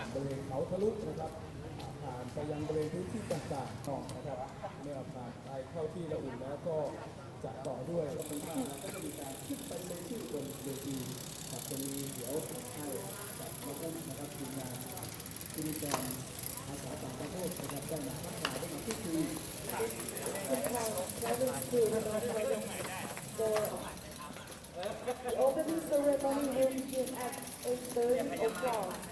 านบริเวณเขาทะลุนะครับผ่านไปยังบริเวณพื้นที่ต่างๆต่อนะครับเมื่อผ่านไปเข้าที่ละอุ่นแล้วก็จะต่อด้วยรถไฟฟ้าแล้วก็จะมีการขึ้นไปเลยที่บนเวทีครับจะมีเดี๋ยวให้กับมาอุ้มนะครับทีมงานทีมีการอาสาต่างประเทศนะครับได้มาทักทายได้มาพูดคุย The opening ceremony will begin at 8:30 o'clock.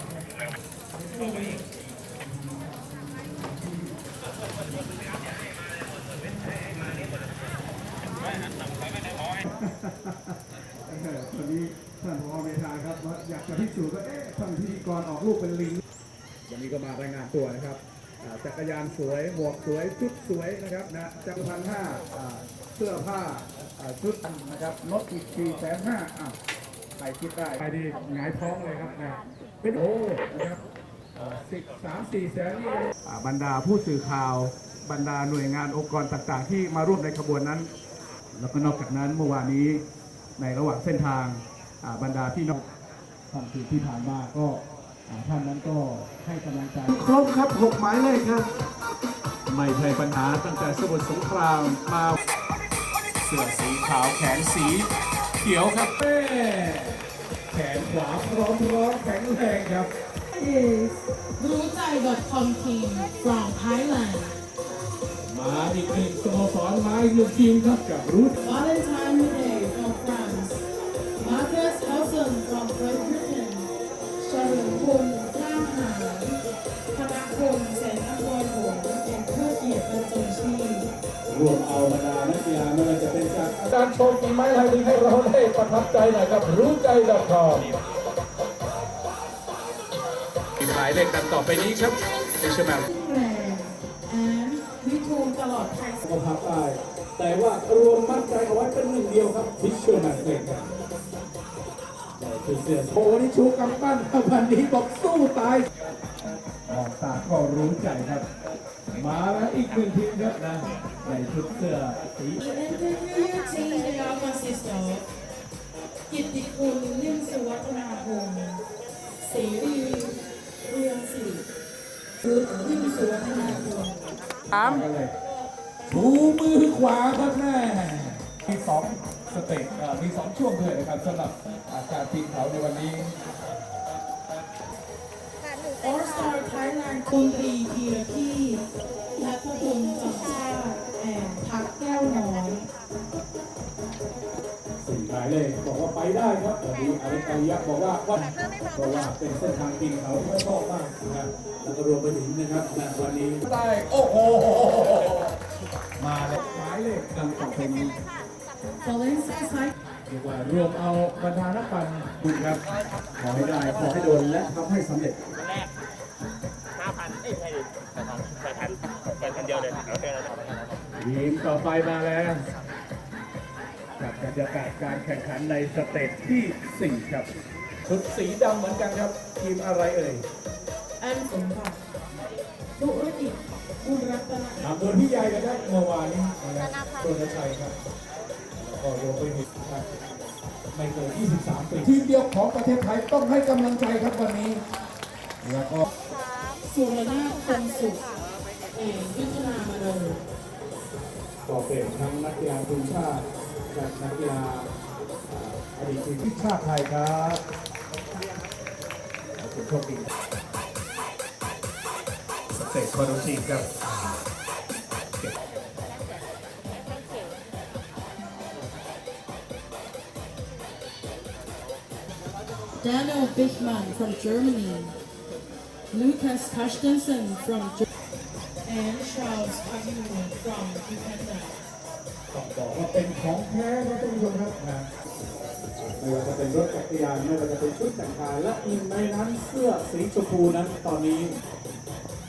เออตอนนี้ท่านพอเมธาครับว่า อยากจะพิสูจน์ว่าเอ๊ะท่านพิธีกรออกลูกเป็นลิงวันนี้ก็มารายงานตัวนะครับอ่าจักรยานสวยหมวกสวยชุดสวยนะครับนะจักรพันห้าอ่าเสื้อผ้าอ่าชุดนะครับลดอีกสี่แสนห้าอ้าวใครคิดได้ไปดีหงายท้องเลยครับนะเป็นโอ้นะครับสิบสามสี่แสนนี่อ่าบรรดาผู้สื่อข่าวบรรดาหน่วยงานองค์กรต่างๆ ที่มาร่วมในขบวนนั้น แล้วก็นอกจากนั้นเมื่อวานนี้ในระหว่างเส้นทางอ่าบรรดาพี่น้อง ท่านที่ที่ผ่านมาก็อ่าท่านนั้นก็ให้กำลังใจครบครับหกหมายเลขครับ ไม่ใช่ปัญหาตั้งแต่สมุทรสงครามมาเสื้อสีขาวแขนสี เขียวครับแม่แขนขวาพร้อมร้อนแข็งแรงครับ Is รู้ใจ .com team from Thailand มาอีกหนึ่งสโมสรมาอีกหนึ่งทีมครับกับรูท Valentine Day from ธนาคมแสนอภรผลเป็นเพื่อเกียรติประจงชีพรวมเอาบรรดานักกีฬาไม่ว่าจะเป็นจากการโชว์ฝีไม้ลายมือให้เราได้ประทับใจหน่อยครับรู้ใจดอกทองหมายเลขกันต่อไปนี้ครับดิชแมนแรงแอนวิทูลตลอดไทยก็พับได้แต่ว่ารวมมั่นใจเอาไว้เป็นหนึ่งเดียวครับทิชเชอร์แมนเองครับคือเสียโอ้นี่ชูกำปั้นครับวันนี้บอกสู้ตาย มองตาก็รู้ใจครับ มาแล้วอีกหนึ่งทีมครับนะในชุดเสื้อสี The interview team now consists of กิตติคุณนิ่มสุวัฒนาพงศ์เสรีเรืองศิริรุธนิ่มสุวัฒนาพงศ์สามชูมือขวาครับแม่มีสองสเต็ปเอ่อมีสองช่วงเลยนะครับสำหรับอาการปีนเขาในวันนี้ All Star Thailand คุณตรีธีรที่นัทพงศ์จำชาติแอนพักแก้วน้อยสี่หมายเลขบอกว่าไปได้ครับแต่ดูอารกายักษ์บอกว่าว่าเพราะว่าเป็นเส้นทางปีนเขาที่ชอบมากนะครับแล้วก็รวมไปถึงนะครับณวันนี้ได้โอ้โหมาเลยหมายเลขดังต่อไปนี้ Valencia Side เรียกว่ารวมเอาบรรดานักปั่นบุญครับ ขอให้ได้ ขอให้โดนและทำให้สำเร็จ ทีมต่อไปมาแล้วกับบรรยากาศการแข่งขันในสเตจที่ 4 ครับชุดสีดำเหมือนกันครับ ทีมอะไรเอ่ยแอนสมบัติธุรกิจบุญรัตนะถามโดนพี่ใหญ่นะครับเมื่อวานนี้นะครับโดนชัยครับแล้วก็รวมไปถึงครับไม่เกิน23 ปี ทีมเดียวของประเทศไทยต้องให้กำลังใจครับวันนี้ แล้วก็สุรนาถคงสุขเอกยุทธนามโน ก็เป็นทั้งนักกีฬาทีมชาติและนักกีฬาอ่าอดีตทีมชาติไทยครับขอบคุณโชคดีสเตจคอร์ดทีมครับ Daniel Bichmann from Germany Lucas Carstensen from Germany and Charles Pagino from Uganda ต้องบอกว่าเป็นของแท้นะท่านผู้ชมครับนะไม่ว่าจะเป็นรถจักรยานไม่ว่าจะเป็นชุดแต่งกายและหนึ่งในนั้นเสื้อสีชมพูนั้นตอนนี้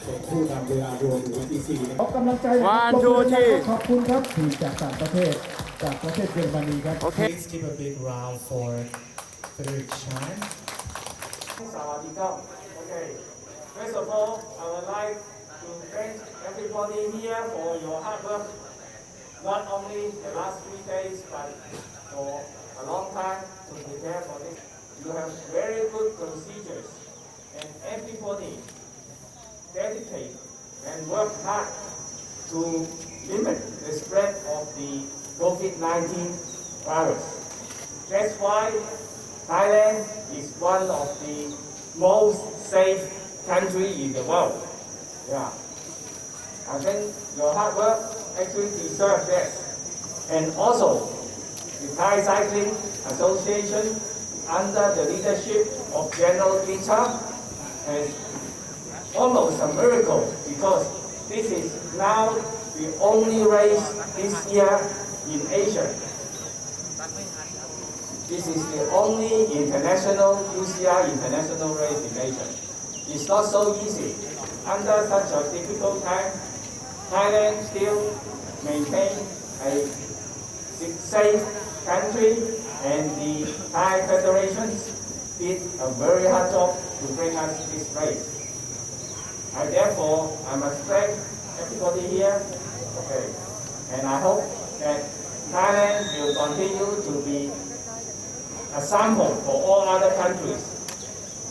เป็นผู้นำเวลารวมอยู่ที่สี่ขอกำลังใจนะครับ One, two, three ขอบคุณครับทีมจากต่างประเทศจากประเทศเยอรมนีครับ Please give a big round for Frederick Chan. Sawadee Okay. First of all, I would like to thank everybody here for your hard work. Not only the last three days, but for a long time to prepare for this. You have very good procedures, and everybody dedicate and work hard to limit the spread of the COVID-19 virus. That's why Thailand is one of the most safe country in the world. Yeah. I think your hard work actually deserves that. And also, the Thai Cycling Association, under the leadership of General Gita, has almost a miracle because this is now the only race this year in Asia. This is the only international UCI international race in Asia. It's not so easy. Under such a difficult time, Thailand still maintain a safe country and the Thai federations did a very hard job to bring us this race. I therefore, I must thank everybody here. Okay. And I hope that Thailand will continue to be a sample for all other countries,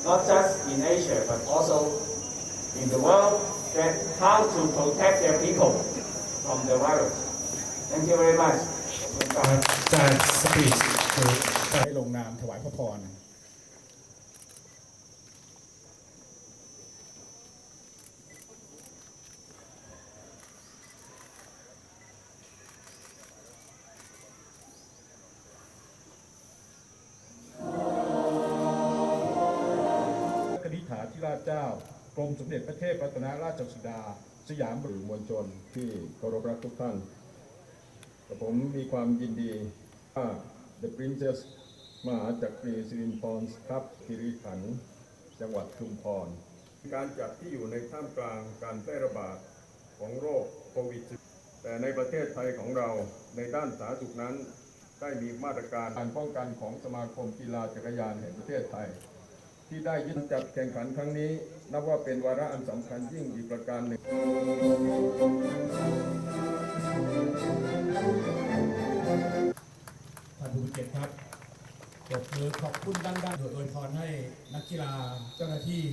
not just in Asia, but also in the world, that how to protect their people from the virus. Thank you very much. Uh, that speech to ได้ลงนามถวายพระพรคณิษฐาธิราชเจ้า รมสมเด็จพระเทพรัตนราชสุดา สยามบรือมวลชนที่เคารพรักทุกท่านกับผมมีความยินดีว่า The Princess มหาจักรีสิรินพรครับคิริขัน จังหวัดชุมพร การจัดที่อยู่ในท่ามกลางการแพร่ระบาดของโรคโควิด -19 แต่ในประเทศไทยของเราในด้านสาธารณสุขนั้น ได้มีมาตรการการป้องกันของสมาคมกีฬาจักรยานแห่งประเทศไทย ที่ได้ยึดจัดแข่งขันครั้งนี้ นับว่าเป็นวาระอันสำคัญยิ่งอีกประการหนึ่งท่านผู้มีเกียรติครับปรบมือขอบคุณดังๆโดยอวยพรให้นักกีฬาเจ้าหน้าที่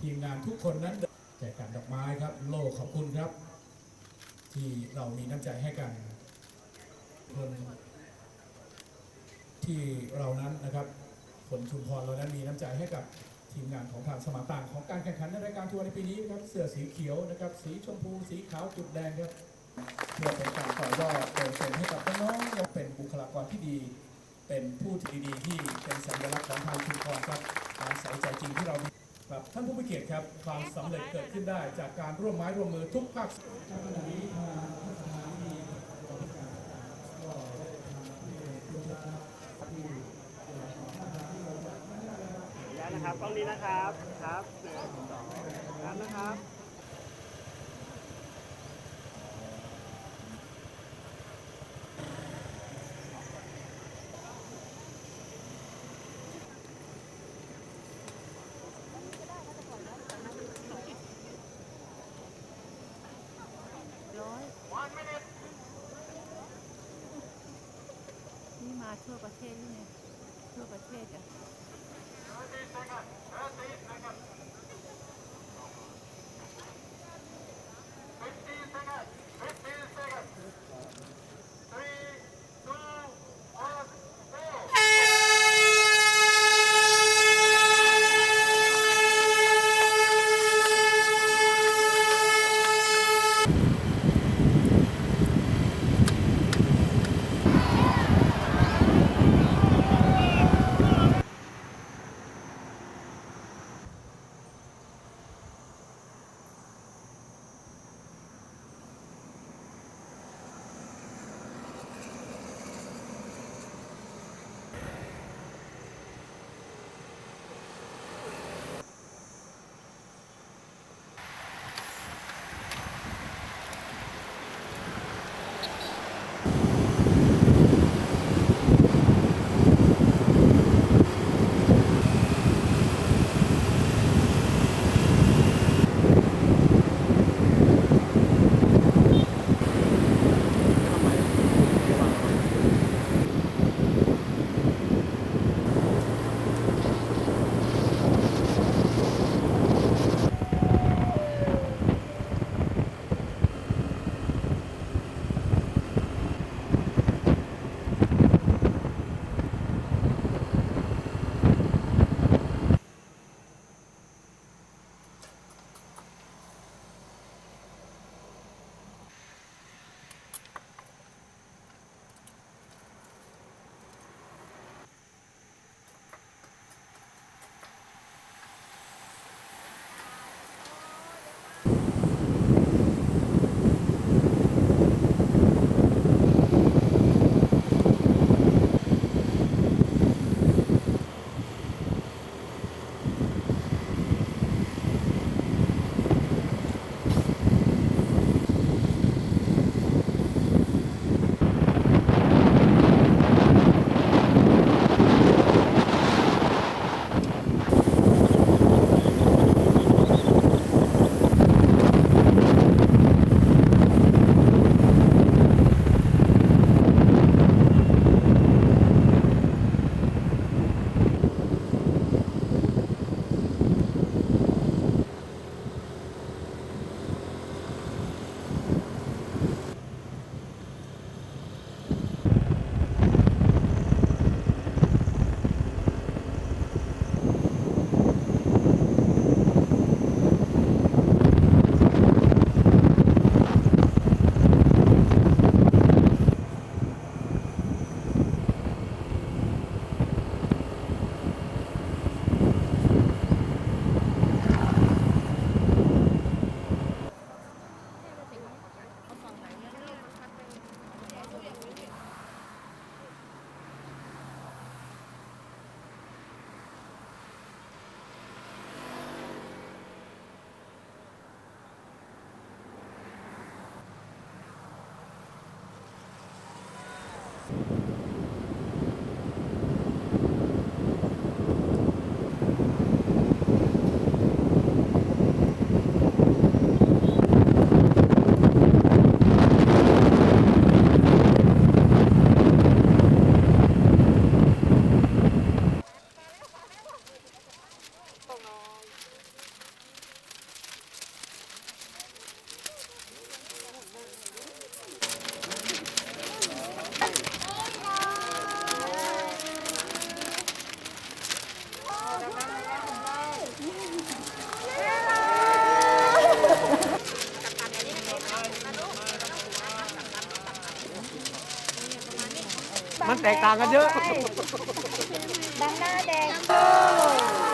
ทีมงานทุกคนนั้นแจกการดอกไม้ครับ โลขอบคุณครับ ที่เรามีน้ำใจให้กันคนที่เรานั้นนะครับ คนชุมพรเรานั้นมีน้ำใจให้กับทีมงานของทางสมาต่างของการแข่งขันในรายการทัวร์ในปีนี้นะครับเสื้อสีเขียวนะครับสีชมพูสีขาวจุดแดงครับเพื่อเป็นการต่อยอดเติมเต็มให้กับน้องๆยังเป็นบุคลากรที่ดี เป็นผู้ที่ดีที่เป็นสัญลักษณ์ของทางชุมพรครับการใส่ใจจริงที่เรามีครับท่านผู้มีเกียรติครับความสำเร็จเกิดขึ้นได้จากการร่วมไม้ร่วมมือทุกภาคส่วนขณะนี้ทางสถานีบริการก็ได้ทำให้ผู้ชนะที่ แล้ว นะครับกล้องนี้นะครับ ครับหนึ่งสองสามนะครับ มันแตกต่างกันเยอะ บางหน้าแดง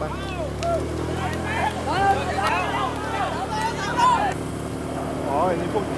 来好你不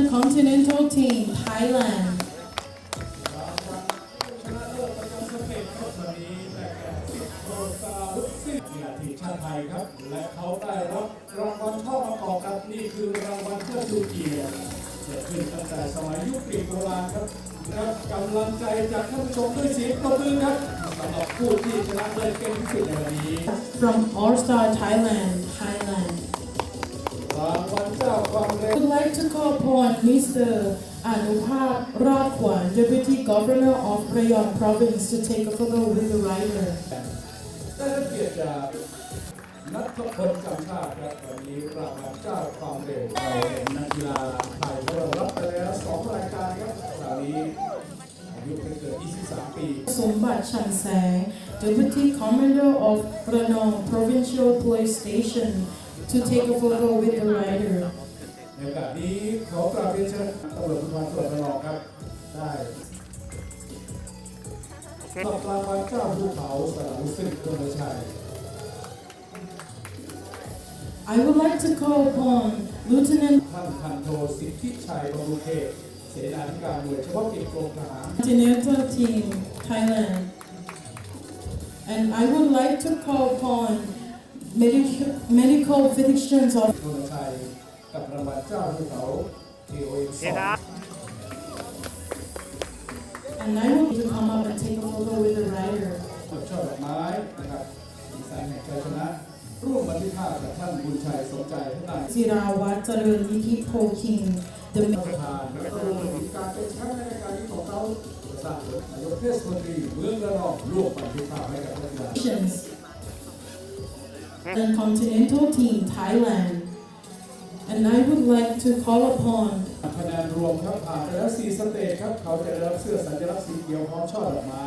กีฬาทีมชาติไทยครับ และเขาได้รับรางวัลชอบประกอบครับนี่คือรางวัลเพื่อชูเกียรติเกิดขึ้นตั้งแต่สมัยยุคกรีกโบราณครับรับกำลังใจจากท่านผู้ชมด้วยเสียงปรบมือครับสำหรับผู้ที่ชนะเลิศเก่งที่สุดในวันนี้ from All Star Thailand, Thailand. I ว would like to call upon Mr. Anupap Radkwan, Deputy Governor of Rayong Province, to take a photo with the rider. ได้รับเกียรติจากนัทพลจำชาติครับวันนี้รางวัลเจ้าความเร็วเราเห็นนักกีฬาไทยของเรารับไปแล้วสองรายการครับคราวนี้อายุไม่เกิน 23 ปี Sumbat Chansang, Deputy Commander of Ranong Provincial Police Station, to take a photo with the rider. ในโอกาสนี้ขอกราบเรียนเชิญตำรวจภูธรจังหวัดระนองครับ ได้มอบรางวัลเจ้าภูเขาสระบุสิทธิ์ดวงชัย I would like to call upon Lieutenant ท่านพันโทสิทธิชัยบำรุงเขตเสนาธิการหน่วยเฉพาะกิจกรมทหาร Continental Team Thailand. And I would like to call upon medical, medical physicians of ดวงชัยกับรางวัลเจ้าภูเขา TOM โอเคครับ and I want to come up and take a photo with the rider. ผลช่อดอกไม้นะครับดีไซน์แห่งชัยชนะ ร่วมบันทึกภาพกับท่านบุญชัยสมใจท่านนาย Sirawat Jalil Niki Po King, the ประธานและก็รวมถึงการเป็นแชมป์ในรายการนี้ของเขาสร้างผลนายกเทศมนตรีเมืองระนองร่วมบันทึกภาพให้กับนักกีฬา nations and Continental Team Thailand. And I would like to call upon คะแนนรวมครับผ่านไปแล้ว4สเตจครับเขาจะได้รับเสื้อสัญลักษณ์สีเขียวพร้อมช่อดอกไม้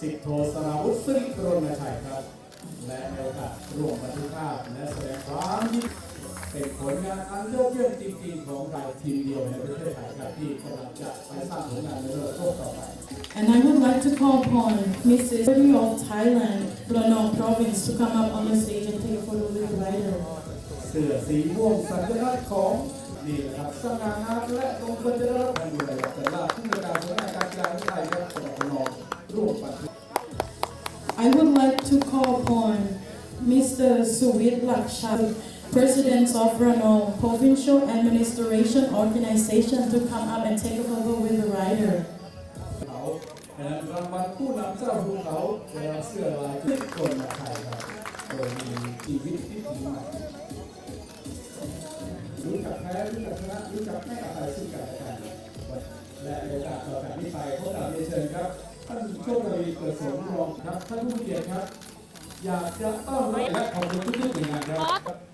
สิบโทสราวุฒิสิริกรณชัยครับ และในโอกาสร่วมบันทึกภาพและแสดงความยิน เป็นผลงานอันยอดเยี่ยมจริงๆของเราทีมเดียวในประเทศไทยครับที่กำลังจะไปสร้างผลงานในระดับโลกต่อไป And I would like to call upon Mrs. of Thailand, Ranong Province, to come up on the stage and take a photo with the rider. เสื้อสีม่วงสัญลักษณ์ของนี่แหละครับสง่างามและตรงควรจะได้รับการดูแลแต่ละผู้ในวยการสำนักงานการกีฬาแห่ไทยครับจังหวัดระนองร่วมปัด I would like to call upon Mr. Suwit Lakshad, President of Ranong Provincial Administration Organization, to come up and take a photo with the rider. เข